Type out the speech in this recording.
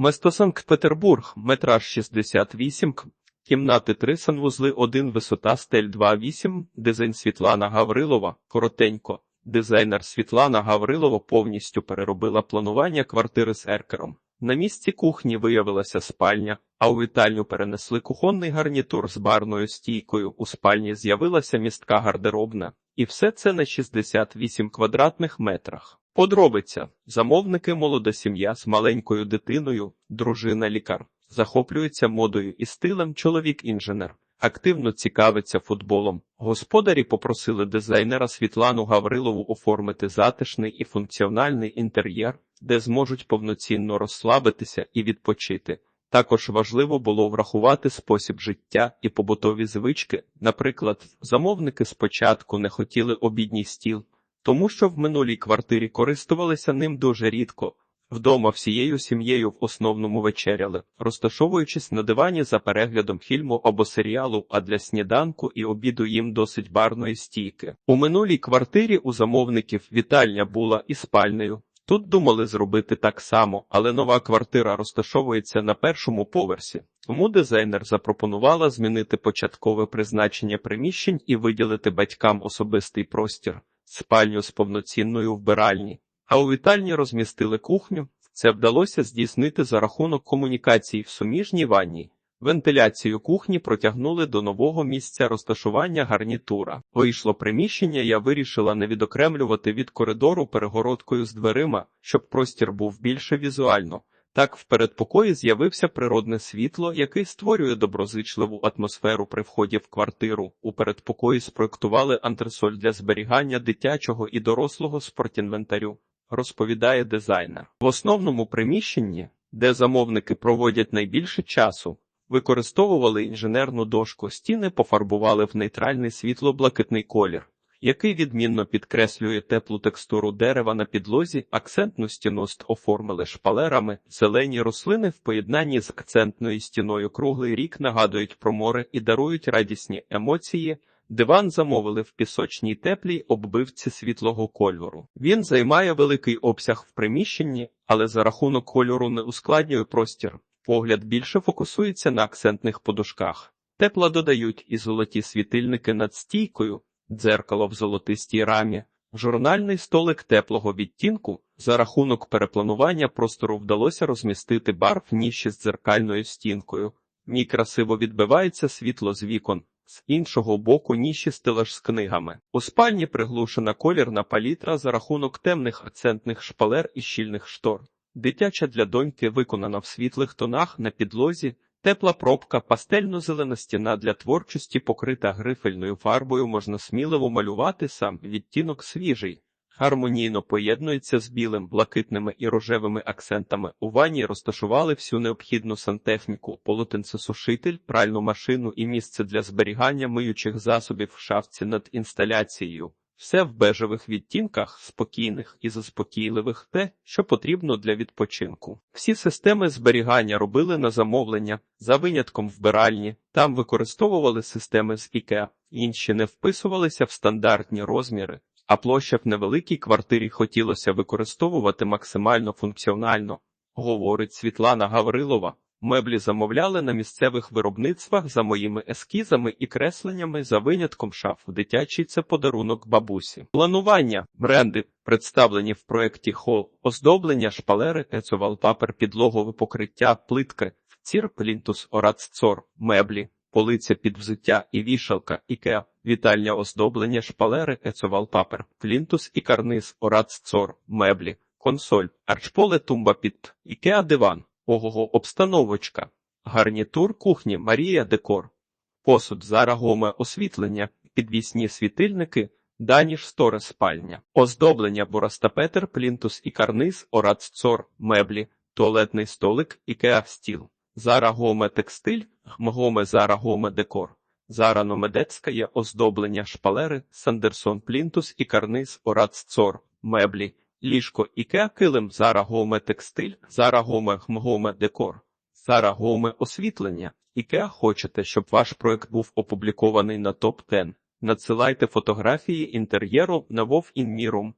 Место Санкт-Петербург, метраж 68 к. Кімнати 3, санвузли 1, висота стель 2,8, дизайн Світлана Гаврилова, коротенько. Дизайнер Світлана Гаврилова повністю переробила планування квартири з еркером. На місці кухні виявилася спальня, а у вітальню перенесли кухонний гарнітур з барною стійкою. У спальні з'явилася містка гардеробна, і все це на 68 квадратних метрах. Подробиця. Замовники молода сім'я з маленькою дитиною, дружина лікар. Захоплюється модою і стилем чоловік-інженер. Активно цікавиться футболом. Господарі попросили дизайнера Світлану Гаврилову оформити затишний і функціональний інтер'єр, де зможуть повноцінно розслабитися і відпочити. Також важливо було врахувати спосіб життя і побутові звички. Наприклад, замовники спочатку не хотіли обідній стіл, тому що в минулій квартирі користувалися ним дуже рідко. Вдома всією сім'єю в основному вечеряли, розташовуючись на дивані за переглядом фільму або серіалу, а для сніданку і обіду їм досить барної стійки. У минулій квартирі у замовників вітальня була і спальнею. Тут думали зробити так само, але нова квартира розташовується на першому поверсі. Тому дизайнер запропонувала змінити початкове призначення приміщень і виділити батькам особистий простір, спальню з повноцінною вбиральні. А у вітальні розмістили кухню. Це вдалося здійснити за рахунок комунікацій в суміжній ванні. Вентиляцію кухні протягнули до нового місця розташування гарнітура. Вийшло приміщення, я вирішила не відокремлювати від коридору перегородкою з дверима, щоб простір був більше візуально. Так в передпокої з'явився природне світло, яке створює доброзичливу атмосферу при вході в квартиру. У передпокої спроектували антресоль для зберігання дитячого і дорослого спортінвентарю розповідає дизайнер. В основному приміщенні, де замовники проводять найбільше часу, використовували інженерну дошку, стіни пофарбували в нейтральний світло-блакитний колір, який відмінно підкреслює теплу текстуру дерева на підлозі, акцентну стіну оформили шпалерами, зелені рослини в поєднанні з акцентною стіною круглий рік нагадують про море і дарують радісні емоції. Диван замовили в пісочній теплій оббивці світлого кольору. Він займає великий обсяг в приміщенні, але за рахунок кольору не ускладнює простір. Погляд більше фокусується на акцентних подушках. Тепла додають і золоті світильники над стійкою, дзеркало в золотистій рамі, журнальний столик теплого відтінку. За рахунок перепланування простору вдалося розмістити бар в ніші з дзеркальною стінкою. В ній красиво відбивається світло з вікон. З іншого боку ніші стелаж з книгами. У спальні приглушена колірна палітра за рахунок темних акцентних шпалер і щільних штор. Дитяча для доньки виконана в світлих тонах на підлозі, тепла пробка, пастельно-зелена стіна для творчості, покрита грифельною фарбою, можна сміливо малювати сам відтінок свіжий. Гармонійно поєднується з білим, блакитними і рожевими акцентами. У ванні розташували всю необхідну сантехніку, полотенцесушитель, пральну машину і місце для зберігання миючих засобів в шафці над інсталяцією. Все в бежевих відтінках, спокійних і заспокійливих, те, що потрібно для відпочинку. Всі системи зберігання робили на замовлення, за винятком вбиральні, там використовували системи з IKEA, інші не вписувалися в стандартні розміри, а площа в невеликій квартирі хотілося використовувати максимально функціонально, говорить Світлана Гаврилова. Меблі замовляли на місцевих виробництвах за моїми ескізами і кресленнями за винятком шаф. Дитячий це подарунок бабусі. Планування, бренди, представлені в проєкті Хол, оздоблення, шпалери, ецовалпапер, підлогове покриття, плитки, цір, плінтус, ораццор, меблі, полиця під взуття і вішалка, ікеа, вітальня оздоблення, шпалери, ецовалпапер, плінтус і карниз, ораццор, меблі, консоль, арчполе, тумба під, ікеа диван. Ого обстановочка, гарнітур кухні Марія Декор, посуд зарагоме освітлення, підвісні світильники, даніш сторе спальня, оздоблення борастапетер, плінтус і карниз, ораццор, меблі, туалетний столик, ікеа стіл, зарагоме текстиль, гмгоме зарагоме декор, зарано-медецькає оздоблення шпалери, сандерсон плінтус і карниз, ораццор, меблі, Ліжко Ікеа килим зарагоме текстиль, зарагоме Хмгоме декор, Зара Гоме освітлення. Ікеа хочете, щоб ваш проект був опублікований на топ 10 Надсилайте фотографії інтер'єру на Вов Інмірум.